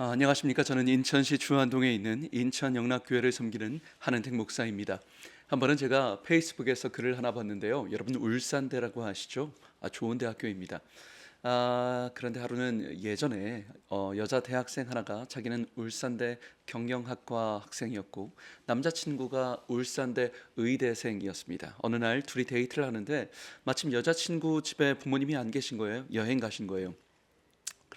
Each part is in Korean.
아, 안녕하십니까. 저는 인천시 주안동에 있는 인천 영락교회를 섬기는 한은택 목사입니다. 한 번은 제가 페이스북에서 글을 하나 봤는데요. 여러분 울산대라고 아시죠? 아, 좋은 대학교입니다. 아, 그런데 하루는 예전에 어, 여자 대학생 하나가 자기는 울산대 경영학과 학생이었고 남자친구가 울산대 의대생이었습니다. 어느 날 둘이 데이트를 하는데 마침 여자친구 집에 부모님이 안 계신 거예요. 여행 가신 거예요.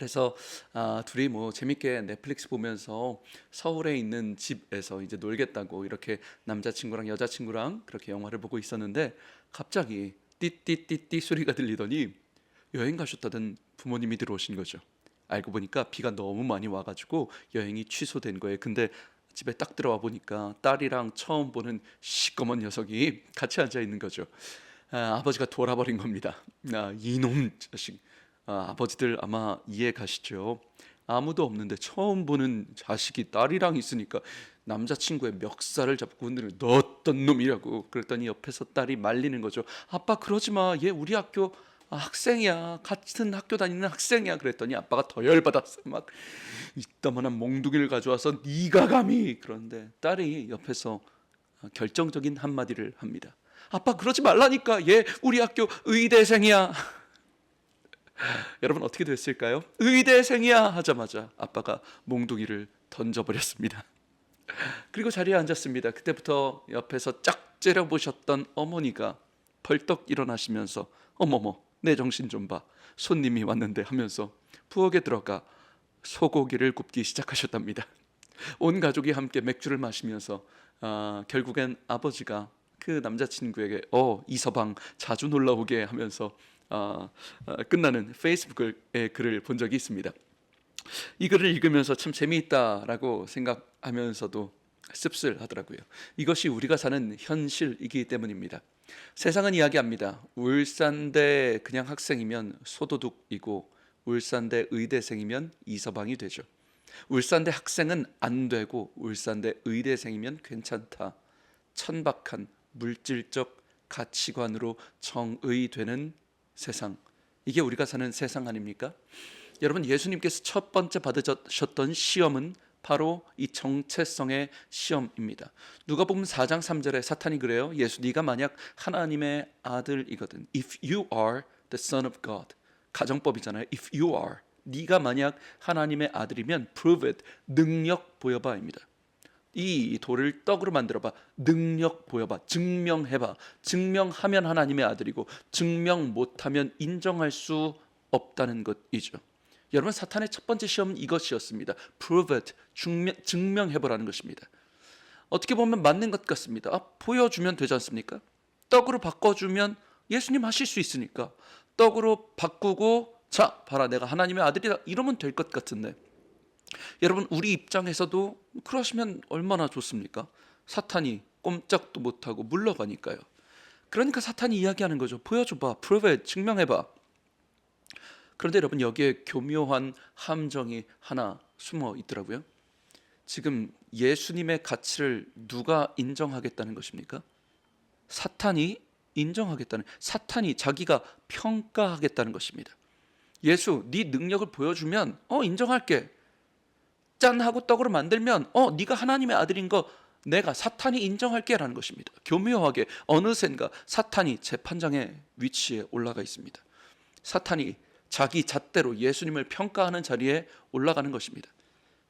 그래서 아, 둘이 뭐 재밌게 넷플릭스 보면서 서울에 있는 집에서 이제 놀겠다고 이렇게 남자친구랑 여자친구랑 그렇게 영화를 보고 있었는데 갑자기 띠띠띠띠 소리가 들리더니 여행 가셨다던 부모님이 들어오신 거죠. 알고 보니까 비가 너무 많이 와가지고 여행이 취소된 거예요. 근데 집에 딱 들어와 보니까 딸이랑 처음 보는 시꺼먼 녀석이 같이 앉아 있는 거죠. 아, 아버지가 돌아버린 겁니다. 아, 이놈 자식. 아, 아버지들 아마 이해 가시죠? 아무도 없는데 처음 보는 자식이 딸이랑 있으니까 남자친구의 멱살을 잡고 흔들고 너 어떤 놈이라고 그랬더니 옆에서 딸이 말리는 거죠. 아빠 그러지 마. 얘 우리 학교 아, 학생이야. 같은 학교 다니는 학생이야. 그랬더니 아빠가 더 열받았어. 막 이따만한 몽둥이를 가져와서 네가 감히 그런데 딸이 옆에서 결정적인 한마디를 합니다. 아빠 그러지 말라니까. 얘 우리 학교 의대생이야. 여러분 어떻게 됐을까요? 의대생이야 하자마자 아빠가 몽둥이를 던져버렸습니다. 그리고 자리에 앉았습니다. 그때부터 옆에서 짝 째려보셨던 어머니가 벌떡 일어나시면서 어머머 내 정신 좀 봐. 손님이 왔는데 하면서 부엌에 들어가 소고기를 굽기 시작하셨답니다. 온 가족이 함께 맥주를 마시면서 아, 결국엔 아버지가 그 남자친구에게 어 이서방 자주 놀러 오게 하면서 아, 아, 끝나는 페이스북의 글을 본 적이 있습니다. 이 글을 읽으면서 참 재미있다라고 생각하면서도 씁쓸하더라고요. 이것이 우리가 사는 현실이기 때문입니다. 세상은 이야기합니다. 울산대 그냥 학생이면 소도둑이고 울산대 의대생이면 이서방이 되죠. 울산대 학생은 안 되고 울산대 의대생이면 괜찮다. 천박한 물질적 가치관으로 정의되는 세상. 이게 우리가 사는 세상 아닙니까? 여러분 예수님께서 첫 번째 받으셨던 시험은 바로 이 정체성의 시험입니다. 누가 보면 4장 3절에 사탄이 그래요. 예수 네가 만약 하나님의 아들이거든. If you are the son of God. 가정법이잖아요. If you are 네가 만약 하나님의 아들이면 prove it. 능력 보여봐입니다. 이 돌을 떡으로 만들어봐. 능력 보여봐. 증명해봐. 증명하면 하나님의 아들이고 증명 못하면 인정할 수 없다는 것이죠. 여러분 사탄의 첫 번째 시험은 이것이었습니다. Prove it. 증명, 증명해보라는 것입니다. 어떻게 보면 맞는 것 같습니다. 아, 보여주면 되지 않습니까? 떡으로 바꿔주면 예수님 하실 수 있으니까 떡으로 바꾸고 자 봐라 내가 하나님의 아들이다 이러면 될 것 같은데 여러분 우리 입장에서도 그러시면 얼마나 좋습니까? 사탄이 꼼짝도 못하고 물러가니까요. 그러니까 사탄이 이야기하는 거죠. 보여줘봐, 프로베 증명해봐. 그런데 여러분 여기에 교묘한 함정이 하나 숨어 있더라고요. 지금 예수님의 가치를 누가 인정하겠다는 것입니까? 사탄이 인정하겠다는 사탄이 자기가 평가하겠다는 것입니다. 예수, 네 능력을 보여주면 어 인정할게. 짠 하고 떡으로 만들면 어 네가 하나님의 아들인 거 내가 사탄이 인정할게라는 것입니다. 교묘하게 어느샌가 사탄이 재판장의 위치에 올라가 있습니다. 사탄이 자기 잣대로 예수님을 평가하는 자리에 올라가는 것입니다.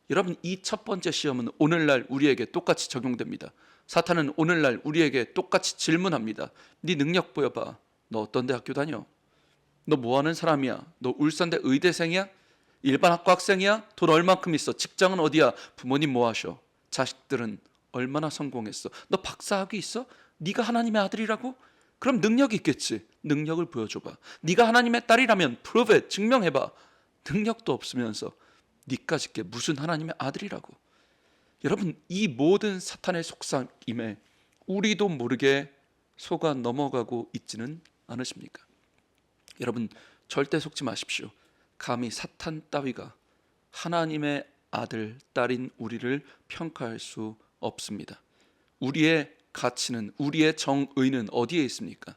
여러분 이 첫 번째 시험은 오늘날 우리에게 똑같이 적용됩니다. 사탄은 오늘날 우리에게 똑같이 질문합니다. 네 능력 보여봐. 너 어떤 대학교 다녀? 너 뭐하는 사람이야? 너 울산대 의대생이야? 일반 학과 학생이야? 돈 얼만큼 있어? 직장은 어디야? 부모님 뭐 하셔? 자식들은 얼마나 성공했어? 너 박사학위 있어? 네가 하나님의 아들이라고? 그럼 능력이 있겠지. 능력을 보여줘봐. 네가 하나님의 딸이라면 prove it, 증명해봐. 능력도 없으면서 게 무슨 하나님의 아들이라고. 여러분 이 모든 사탄의 속삭임에 우리도 모르게 속아 넘어가고 있지는 않으십니까? 여러분 절대 속지 마십시오. 감히 사탄 따위가 하나님의 아들, 딸인 우리를 평가할 수 없습니다. 우리의 가치는 우리의 정의는 어디에 있습니까?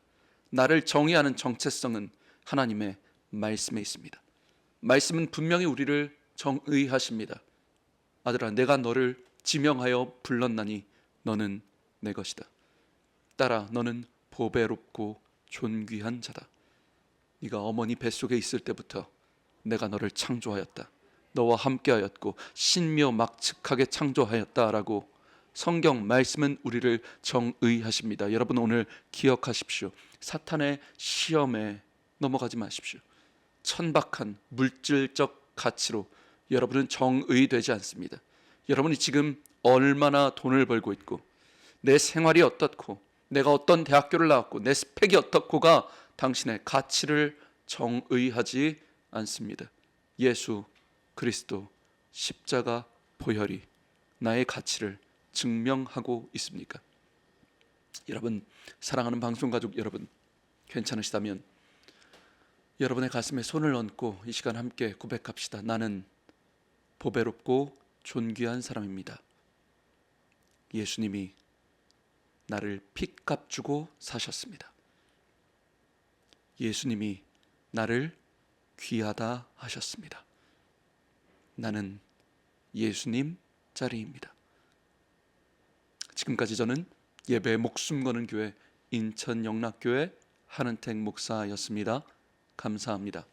나를 정의하는 정체성은 하나님의 말씀에 있습니다. 말씀은 분명히 우리를 정의하십니다. 아들아 내가 너를 지명하여 불렀나니 너는 내 것이다. 딸아 너는 보배롭고 존귀한 자다. 네가 어머니 뱃속에 있을 때부터 내가 너를 창조하였다. 너와 함께하였고 신묘 막측하게 창조하였다라고 성경 말씀은 우리를 정의하십니다. 여러분 오늘 기억하십시오. 사탄의 시험에 넘어가지 마십시오. 천박한 물질적 가치로 여러분은 정의되지 않습니다. 여러분이 지금 얼마나 돈을 벌고 있고 내 생활이 어떻고 내가 어떤 대학교를 나왔고 내 스펙이 어떻고가 당신의 가치를 정의하지 않습니다. 예수 그리스도 십자가 보혈이 나의 가치를 증명하고 있습니까? 여러분 사랑하는 방송 가족 여러분 괜찮으시다면 여러분의 가슴에 손을 얹고 이 시간 함께 고백합시다. 나는 보배롭고 존귀한 사람입니다. 예수님이 나를 핏값 주고 사셨습니다. 예수님이 나를 귀하다 하셨습니다. 나는 예수님 자리입니다. 지금까지 저는 예배에 목숨 거는 교회 인천 영락교회 한은택 목사였습니다. 감사합니다.